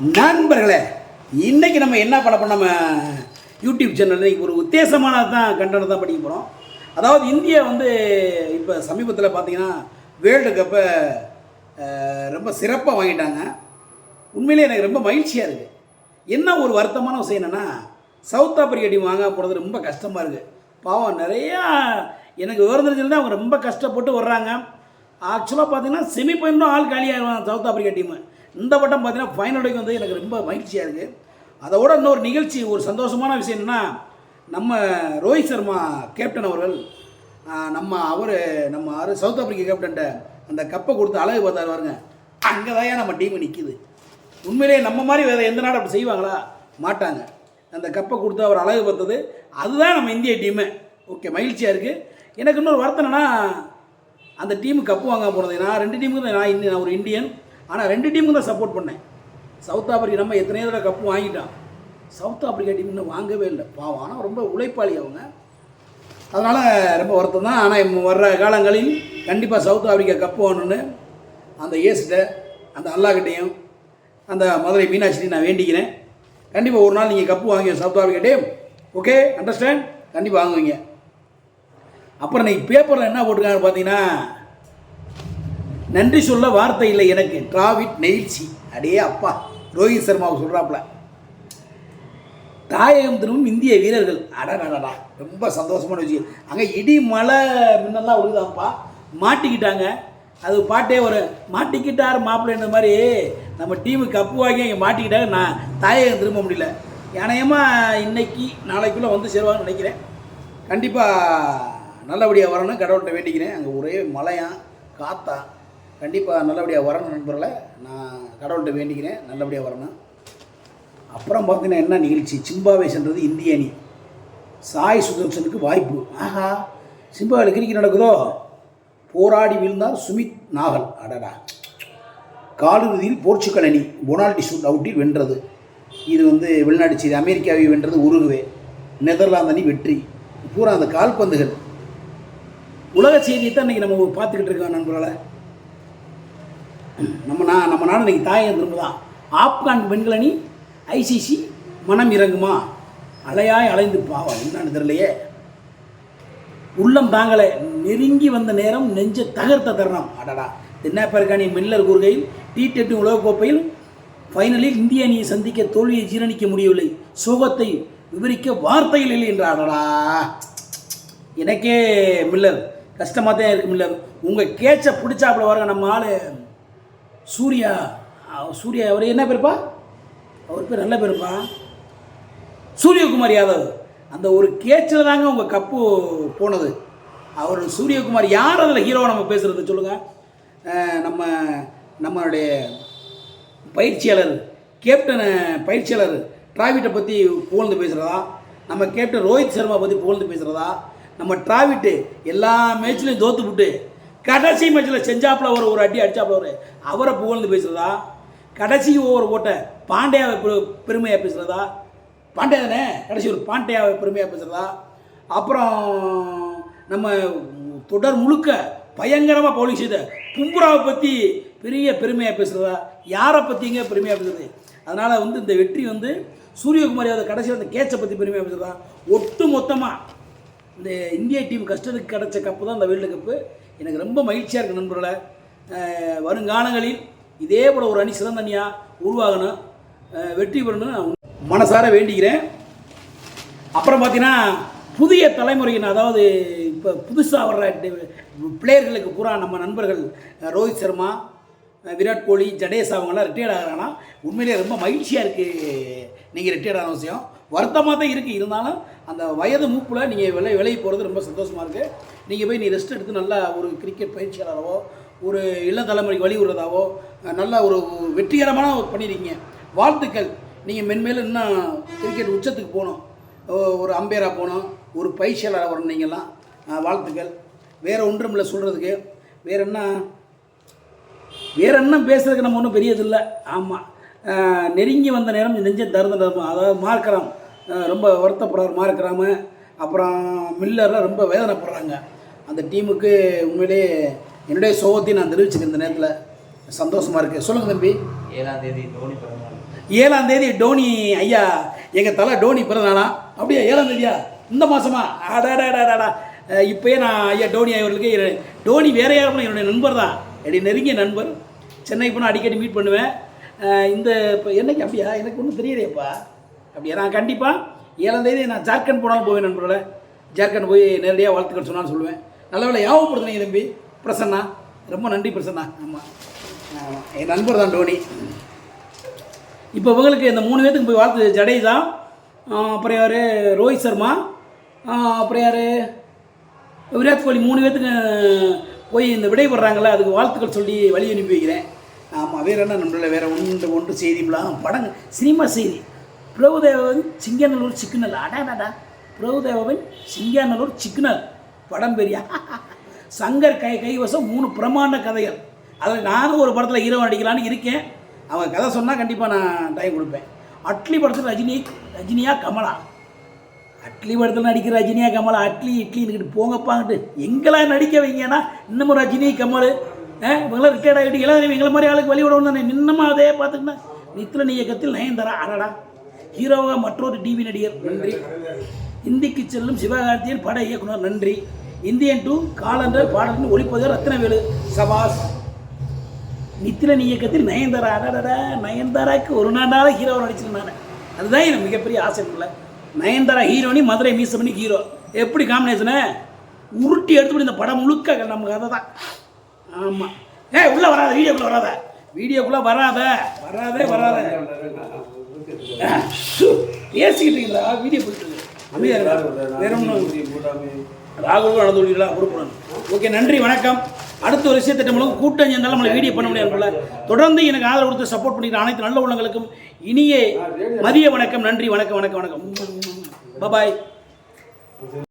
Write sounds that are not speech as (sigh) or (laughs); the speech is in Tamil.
நண்பர்களே இன்றைக்கி நம்ம என்ன பண்ண நம்ம யூடியூப் சேனல் இன்றைக்கி ஒரு உத்தேசமான தான் கண்டனம் தான் படிக்க போகிறோம் அதாவது இந்தியா வந்து இப்போ சமீபத்தில் பார்த்தீங்கன்னா வேர்ல்டு கப்பை ரொம்ப சிறப்பாக வாங்கிட்டாங்க. உண்மையிலே எனக்கு ரொம்ப மகிழ்ச்சியாக இருக்குது என்ன ஒரு வருத்தமான விஷயம் என்னென்னா சவுத் ஆப்பிரிக்கா டீம் வாங்க போகிறது ரொம்ப கஷ்டமாக இருக்குது பாவம் நிறையா எனக்கு விவரம் தெரிஞ்சதுன்னா அவங்க ரொம்ப கஷ்டப்பட்டு வர்றாங்க. ஆக்சுவலாக பார்த்தீங்கன்னா செமி ஃபைனலும் ஆள் காலியாகிடுவாங்க சவுத் ஆப்பிரிக்கா டீமு இந்த வட்டம் பார்த்தீங்கன்னா ஃபைனல் வந்து எனக்கு ரொம்ப மகிழ்ச்சியாக இருக்குது அதோட இன்னொரு நிகழ்ச்சி ஒரு சந்தோஷமான விஷயம் என்னென்னா நம்ம ரோஹித் சர்மா கேப்டன் அவர்கள் நம்ம அவர் நம்ம ஆறு சவுத் ஆப்பிரிக்கா கேப்டன்ட்ட அந்த கப்பை கொடுத்து அழகு பார்த்தாரு பாருங்க. அங்கே தான் நம்ம டீம் நிற்கிது உண்மையிலேயே நம்ம மாதிரி வேறு எந்த நாடு அப்படி செய்வாங்களா? மாட்டாங்க. அந்த கப்பை கொடுத்து அவர் அழகு பார்த்தது அதுதான் நம்ம இந்திய டீமு ஓகே மகிழ்ச்சியாக இருக்குது எனக்கு இன்னொரு வருத்தம் அந்த டீமு கப்பு வாங்க போனது நான் ரெண்டு டீமுக்கு நான் இந்தியன் நான் ஒரு இந்தியன் ஆனால் ரெண்டு டீமும் தான் சப்போர்ட் பண்ணேன். சவுத் ஆப்பிரிக்கா நம்ம எத்தனையோ தடவை கப்பு வாங்கிட்டான் சவுத் ஆப்பிரிக்கா டீம் இன்னும் வாங்கவே இல்லை. பாவம். ஆனால் ரொம்ப உழைப்பாளி அவங்க. அதனால் ரொம்ப வருத்தம் தான். ஆனால் வர்ற காலங்களில் கண்டிப்பாக சவுத் ஆப்பிரிக்கா கப்பு வாங்கணுன்னு அந்த ஏசிட்ட அந்த அல்லாக்கிட்டையும் அந்த மதுரை மீனாட்சிட்டையும் நான் வேண்டிக்கிறேன். கண்டிப்பாக ஒரு நாள் நீங்கள் கப்பு வாங்குவீங்க South Africa team okay understand கண்டிப்பாக வாங்குவீங்க. அப்புறம் இன்னைக்கு பேப்பரில் என்ன போட்டிருக்காங்க பார்த்தீங்கன்னா நன்றி சொல்ல வார்த்தை இல்லை எனக்கு. டிராவிட் நெயில்சி. அடே அப்பா ரோஹித் சர்மாவை சொல்கிறாப்புல தாயகம் திரும்பும் இந்திய வீரர்கள். அடடடா ரொம்ப சந்தோஷமான விஷயம். அங்கே இடி மழை முன்னெல்லாம் விழுதாப்பா மாட்டிக்கிட்டாங்க. அது பாட்டே ஒரு மாட்டிக்கிட்டார் மாப்பிள்ளைன்ற மாதிரி. நம்ம டீமு கப்பு வாங்கி இங்கே மாட்டிக்கிட்டாங்க. நான் தாயகம் திரும்ப முடியல. ஏனையமா இன்னைக்கு நாளைக்குள்ளே வந்து சேருவாங்கன்னு நினைக்கிறேன். கண்டிப்பாக நல்லபடியாக வரணும். கடவுள்கிட்ட வேண்டிக்கிறேன். அங்கே ஒரே மழையாம் காத்தா கண்டிப்பாக நல்லபடியாக வரணும் நண்பர்களை. நான் கடவுள்கிட்ட வேண்டிக்கிறேன். நல்லபடியாக வரணும். அப்புறம் பார்த்தீங்கன்னா என்ன நிகழ்ச்சி? சிம்பாவே சென்றது இந்திய அணி. சாய் சுதர்சனுக்கு வாய்ப்பு. ஆஹா சிம்பாவில் கிரிக்கெட் நடக்குதோ? போராடி வீழ்ந்தார் சுமித் நாகல். அடடா. காலிறுதியில் போர்ச்சுகல் அணி பொனால்டி ஷூட் அவுட்டில் வென்றது. இது வந்து வெளிநாட்டு செய்தி. அமெரிக்காவை வென்றது உருகுவே. நெதர்லாந்து அணி வெற்றி. பூரா அந்த கால்பந்துகள். உலக செய்தியை தான் இன்றைக்கி நம்ம பார்த்துக்கிட்டு இருக்கோம் நண்பர்களை. நம்ம நா நம்ம நாடு இன்றைக்கி தாயை திரும்புதான் ஆப்கான் பெண்கள் ஐசிசி மனம் இறங்குமா? அலையாய் அலைந்து பாவம். என்னன்னு தெரியலையே. உள்ளம் தாங்கலை. நெருங்கி வந்த நேரம் நெஞ்ச தகர்த்த தருணம். அடடா. தென்னாப்பிரிக்கானி மில்லர் கூறுகையில் டி டெட்டு உலகக்கோப்பையில் ஃபைனலில் இந்திய அணியை சந்திக்க தோல்வியை ஜீரணிக்க முடியவில்லை. சோகத்தை விவரிக்க வார்த்தைகள் இல்லை என்ற அடடா. எனக்கே மில்லர். கஷ்டமாக தான் இருக்குது மில்லர். உங்கள் கேட்சை பிடிச்சாப்புல வரங்க நம்ம ஆள். சூர்யா. சூர்யா அவர் என்ன பேருப்பா? அவர் பேர் நல்ல பேருப்பா. சூரியகுமார் யாதவ். அந்த ஒரு கேச்சில் தாங்க உங்கள் கப்பு போனது. அவர் சூரியகுமார் யார் அதில் ஹீரோவை நம்ம பேசுகிறது சொல்லுங்கள் நம்ம நம்மளுடைய பயிற்சியாளர் கேப்டன் பயிற்சியாளர் டிராவிட்டை பற்றி புகழ்ந்து பேசுகிறதா நம்ம கேப்டன் ரோஹித் சர்மா பற்றி புகழ்ந்து பேசுகிறதா நம்ம டிராவிட்டு எல்லா மேட்ச்லையும் தோற்று விட்டு கடைசி மேட்ச்சில் செஞ்சாப்புல ஒரு ஒரு அடி அடித்தாப்புல ஒரு அவரை புகழ்ந்து பேசுகிறதா கடைசி ஓவர் போட்ட பாண்டியாவை பெரு- பேசுகிறதா பாண்டியா தானே கடைசி ஒரு பாண்டியாவை பெருமையாக பேசுகிறதா அப்புறம் நம்ம தொடர் முழுக்க பயங்கரமாக பவுலிங் செய்த பும்புராவை பற்றி பெரிய பெருமையாக பேசுகிறதா யாரை பற்றிங்க பெருமையாக பேசுறது? அதனால் வந்து இந்த வெற்றி வந்து சூரியகுமார் யாதவ் கடைசியில் அந்த கேட்சை பற்றி பெருமையாக பேசுகிறதா ஒட்டு மொத்தமாக இந்த இந்திய டீம் கஷ்டத்துக்கு கிடச்ச கப்பு தான் இந்த வேர்ல்டு கப்பு எனக்கு ரொம்ப மகிழ்ச்சியாக இருக்குது நண்பர்களை. வருங்காலங்களில் இதே போல் ஒரு அணி சிறந்த அணியாக உருவாகணும் வெற்றி பெறணும்னு நான் மனசார வேண்டிக்கிறேன். அப்புறம் பார்த்தீங்கன்னா புதிய தலைமுறையின் அதாவது இப்போ புதுசாக வர்ற பிளேயர்களுக்கு பூரா நம்ம நண்பர்கள் ரோஹித் சர்மா விராட் கோலி ஜடேசா அவங்கெல்லாம் ரிட்டையர்ட் ஆகிறாங்கன்னா உண்மையிலேயே ரொம்ப மகிழ்ச்சியாக இருக்குது நீங்கள் ரிட்டையர்ட் ஆன விஷயம். வருத்தமாக தான் இருக்குது இருந்தாலும் அந்த வயது மூப்பில் நீங்கள் விலை விலகி போகிறது ரொம்ப சந்தோஷமாக இருக்குது நீங்கள் போய் நீ ரெஸ்ட் எடுத்து நல்லா ஒரு கிரிக்கெட் பயிற்சியாளராகவோ ஒரு இளம் தலைமுறைக்கு வழிவிடுறதாவோ நல்ல ஒரு வெற்றிகரமான பண்ணியிருக்கீங்க வாழ்த்துக்கள். நீங்கள் மென்மேலும் இன்னும் கிரிக்கெட் உச்சத்துக்கு போகணும். ஒரு அம்பையராக போகணும். ஒரு பயிற்சியாளராக வரணும் நீங்கள்லாம். வாழ்த்துக்கள். வேறு ஒன்றும் இல்லை சொல்கிறதுக்கு வேறு என்ன? வேறு என்ன பேசுறதுக்கு நம்ம ஒன்றும் பெரியதில்லை. ஆமாம் நெருங்கி வந்த நேரம் நெஞ்ச தருந்த நேரம் அதாவது மார்க்கரம். ரொம்ப வருத்தப்படுறார் மார்க்கராம அப்புறம் மில்லர்லாம் ரொம்ப வேதனைப்படுறாங்க. அந்த டீமுக்கு உண்மையிலே என்னுடைய சோகத்தை நான் தெரிவிச்சுக்கிறேன் இந்த நேரத்தில். சந்தோஷமாக இருக்குது சொல்லுங்கள் தம்பி. ஏழாம் தேதி தோனி பிறந்தநாள். ஏழாம் தேதி டோனி ஐயா. எங்கள் தலை டோனி பிறந்தானா அப்படியா ஏழாம் தேதியா? இந்த மாதமா அடாடாடாடா இப்போயே நான் ஐயா டோனி அவர்களுக்கு டோனி வேற யாரும் என்னுடைய நண்பர் தான். என்னுடைய நெருங்கிய நண்பர். சென்னை போனால் அடிக்கடி மீட் பண்ணுவேன். இந்த இப்போ என்னைக்கு அப்படியா? எனக்கு ஒன்றும் தெரியலையேப்பா. அப்படியா? நான் கண்டிப்பாக ஏழாம் தேதி நான் ஜார்க்கண்ட் போனாலும் போவேன் நண்பர்களே. ஜார்க்கண்ட் போய் நேரடியாக வாழ்த்துக்கள் சொன்னான்னு சொல்லுவேன். நல்ல வேலை யாவப்படுத்துனீங்க தம்பி. பிரசன்னா. ரொம்ப நன்றி பிரசன்னா. ஆமாம் ஆமாம் என் நண்பர் தான் டோனி. இப்போ இவங்களுக்கு இந்த மூணு பேத்துக்கு போய் வாழ்த்து. ஜடேஜா அப்புறம் யார்? ரோஹித் சர்மா அப்புறம் யார்? விராட் கோலி மூணு பேத்துக்கு போய் இந்த விடைபடுறாங்களே அதுக்கு வாழ்த்துக்கள் சொல்லி வழி அனுப்பி வைக்கிறேன். ஆமாம் வேறு என்ன நண்பர்களே? வேறு ஒன்று ஒன்று செய்திலாம் படங்க சினிமா செய்தி. பிரபுதேவன் சிங்கநல்லூர் சிக்னல். அடாடாடா பிரபுதேவன் சிங்கநல்லூர் சிக்னல். படம் பெரியா. (laughs) சங்கர் கை கைவசம் மூணு பிரமாண்ட கதைகள். அதில் நானும் ஒரு படத்தில் ஹீரோ நடிக்கலான்னு இருக்கேன். அவங்க கதை சொன்னால் கண்டிப்பாக நான் டைம் கொடுப்பேன். அட்லி படத்தில் ரஜினி ரஜினியா கமலா. அட்லி படத்தில் நடிக்கிற ரஜினியா கமலா அட்லி இட்லின்னுக்கிட்டு போங்கப்பாங்கட்டு எங்கெல்லாம் நடிக்க வைங்கன்னா இன்னமும் ரஜினி கமல் ஆ, இவங்களாம் ரிட்டையர்ட் ஆகிட்டு எல்லாம் எங்களை மாதிரி ஆளுக்கு வழி விடணும் தானே இன்னமும் அதே பார்த்துக்கிட்டேன் நித்ரன் இயக்கத்தில் நயன்தாரா? அடடா. ஹீரோவாக மற்றொரு டிவி நடிகர் நன்றி. இந்திக்கு செல்லும் சிவகார்த்தியன் பட இயக்குனர் நன்றி. இந்தியன் டூ காலண்டர் பாடலின் ஒளிப்பதிவு ரத்னவேலு சபாஸ் நித்திரன் இயக்கத்தில் நயன்தாரா அடடடா நயன்தாராக்கு ஒரு நாளாக ஹீரோவை நடிச்சிருந்தாங்க அதுதான் எனக்கு மிகப்பெரிய ஆசை இல்லை நயன்தாரா ஹீரோனி மதுரை மீசமணி ஹீரோ. எப்படி காம்பினேஷனு உருட்டி எடுத்துட்டு இந்த படம் முழுக்க நமக்கு அதை தான். ஆமாம் ஏ உள்ளே வராத வீடியோக்குள்ளே வராத. வீடியோக்குள்ளே வராத. வராதே வராத. பேசிக்கிட்டு இருக்கீங்களா வீடியோ போயிட்டு வேற ஒன்றும் ராகுல் நடந்து கொள்கிறா ஓகே நன்றி வணக்கம். அடுத்த ஒரு விஷயத்திட்ட மூலம் கூட்டம் சேர்ந்தாலும் நம்மளை வீடியோ பண்ண முடியாது தொடர்ந்து எனக்கு ஆதரவு கொடுத்து சப்போர்ட் பண்ணிக்கிற அனைத்து நல்ல உள்ளங்களுக்கும் இனிய மதிய வணக்கம். நன்றி வணக்கம் வணக்கம் வணக்கம். பாய்